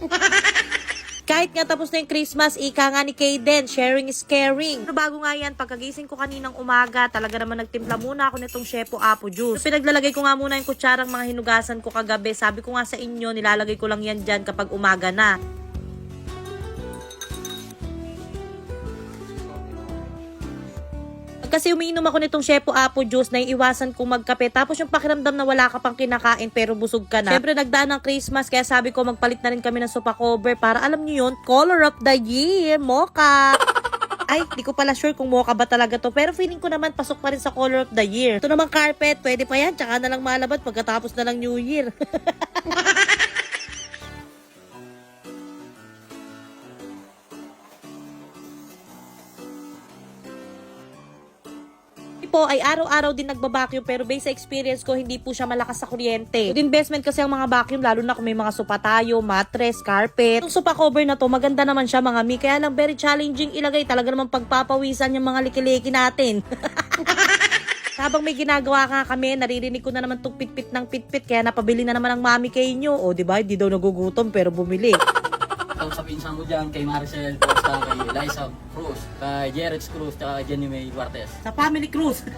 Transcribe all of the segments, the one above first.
Kahit nga tapos na yung Christmas, ika nga ni Kaden, sharing is caring. Pero bago nga yan, pagkagising ko kaninang umaga, talaga naman nagtimpla muna ako nitong Shepo Apo Juice. So, pinaglalagay ko nga muna yung kutsarang mga hinugasan ko kagabi. Sabi ko nga sa inyo, nilalagay ko lang yan dyan kapag umaga na. Kasi umiinom ako nitong Shepo Apo Juice na iiwasan kong magkape. Tapos yung pakiramdam na wala ka pang kinakain pero busog ka na. Siyempre nagdaan ng Christmas kaya sabi ko magpalit na rin kami ng sopa cover para alam niyo yun, color of the year, mocha. Ay, di ko pala sure kung mocha ba talaga to. Pero feeling ko naman pasok pa rin sa color of the year. Ito naman carpet, pwede pa yan. Tsaka na lang malabad pagkatapos na lang New Year. po ay araw-araw din nagbabacuum pero based sa experience ko hindi po siya malakas sa kuryente. Good investment kasi ang mga vacuum lalo na kung may mga sopa tayo, mattress, carpet. Yung sopa cover na to maganda naman siya mga mi kaya lang very challenging ilagay talaga naman pagpapawisan yung mga likiliki natin. Habang may ginagawa nga kami, naririnig ko na naman tong pitpit ng pitpit kaya napabili na naman ang mami kay inyo. O di ba, hindi daw nagugutom pero bumili. Ito sa pinsan ko dyan, kay Maricel Costa, kay Liza Cruz, kay Jerez Cruz, at kay Jenny May Duartes. Sa family cruise.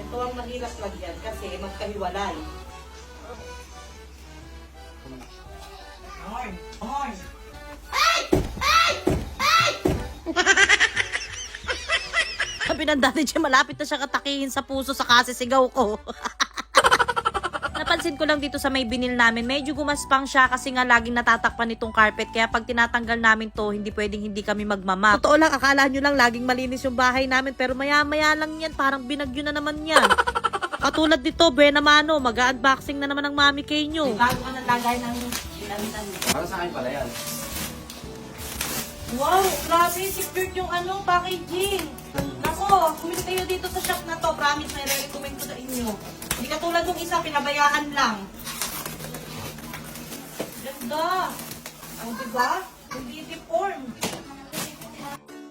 Ito ang mahirap lagyan kasi magkahiwalay. Horn! Horn! Sabi ng daddy siya, malapit na siya katakihin sa puso sa kasisigaw ko. Napansin ko lang dito sa may binil namin, medyo gumaspang siya kasi nga laging natatakpan itong carpet. Kaya pag tinatanggal namin to, hindi pwedeng hindi kami magmamap. Totoo lang, akala nyo lang laging malinis yung bahay namin. Pero maya-maya lang yan, parang binagyo na naman yan. Katulad dito, Buena Mano, mag-unboxing na naman ng mami kay nyo. Bago ka ng lagay ng ginamitan mo. Para sa akin pala yan. Wow, grabe, secured yung ano, packaging. Nako, kumili kayo dito sa shop na to. Promise, may re-recommend ko sa inyo. Hindi katulad nung isa, pinabayaan lang. Ganda. O, diba? Hindi deform.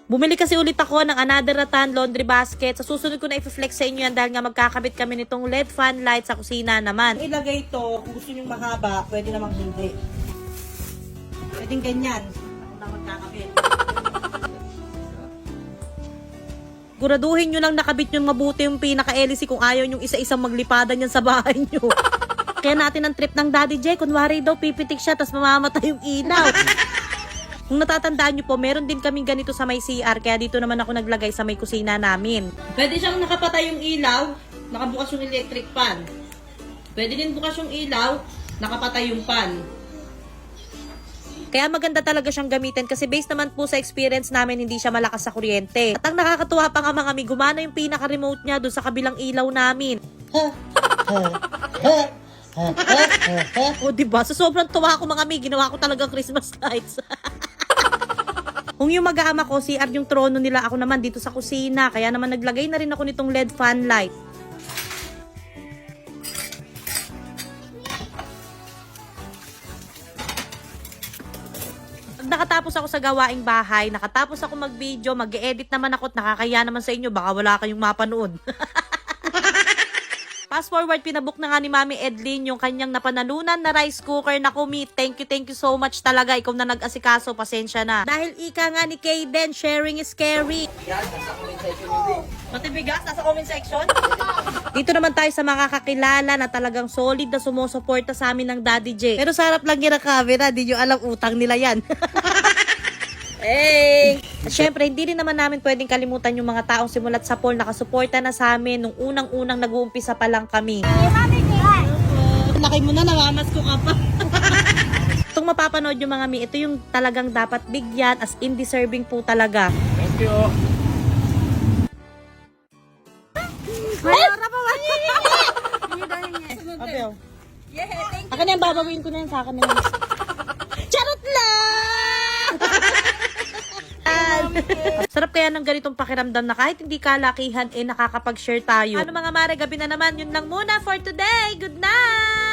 Bumili kasi ulit ako ng another rattan laundry basket. Sa susunod ko na i-flex sa inyo yan dahil nga magkakabit kami nitong LED fan light sa kusina naman. Ilagay ito, kung gusto nyo mahaba, pwede namang hindi. Pwedeng ganyan. Ako na magkakabit. Guraduhin nyo lang nakabit yung mabuti yung pinaka-LC kung ayaw yung isa-isang maglipadan yan sa bahay nyo. Kaya natin ang trip ng Daddy J. Kunwari daw, pipitik siya, tapos mamamatay yung ilaw. Kung natatandaan nyo po, meron din kaming ganito sa may CR, kaya dito naman ako naglagay sa may kusina namin. Pwede siyang nakapatay yung ilaw, nakabukas yung electric fan. Pwede din bukas yung ilaw, nakapatay yung fan. Kaya maganda talaga siyang gamitin kasi based naman po sa experience namin, hindi siya malakas sa kuryente. At ang nakakatuwa pa nga mga mi, gumana yung pinaka-remote niya doon sa kabilang ilaw namin. o diba? Sa sobrang tuwa ko mga mi, ginawa ko talagang Christmas lights. Kung yung mag-aama ko, CR yung trono nila, ako naman dito sa kusina. Kaya naman naglagay na rin ako nitong LED fan light. Nakatapos ako sa gawaing bahay, nakatapos ako mag-video, mag-edit naman ako at nakakaya naman sa inyo, baka wala kayong mapanood. Fast forward, pinabook na nga ni Mami Edlin yung kanyang napanalunan na rice cooker na kumi. Thank you, thank you so much talaga. Ikaw na nag-asikaso, pasensya na. Dahil ika nga ni Kayden, sharing is scary. Yan, nasa comment section nyo din. Pati bigas, nasa comment section. Dito naman tayo sa mga kakilala na talagang solid na sumusuporta sa amin ng Daddy J. Pero sa harap lang yan ang camera, di nyo alam utang nila yan. Hey! At syempre, hindi rin naman namin pwedeng kalimutan yung mga taong simulat sa poll nakasuporta na sa amin nung unang-unang nag-uumpisa pa lang kami. Laki mo na, nawamas ko ka pa. Itong mapapanood yung mga mi, ito yung talagang dapat bigyan as in deserving po talaga. Thank you. Abel. Akin na yung babawin ko na yan sa akin na yan. Charot lang! Sarap kaya ng ganitong pakiramdam na kahit hindi kalakihan, eh nakakapag-share tayo. Ano mga mare, gabi na naman. Yun lang muna for today. Good night!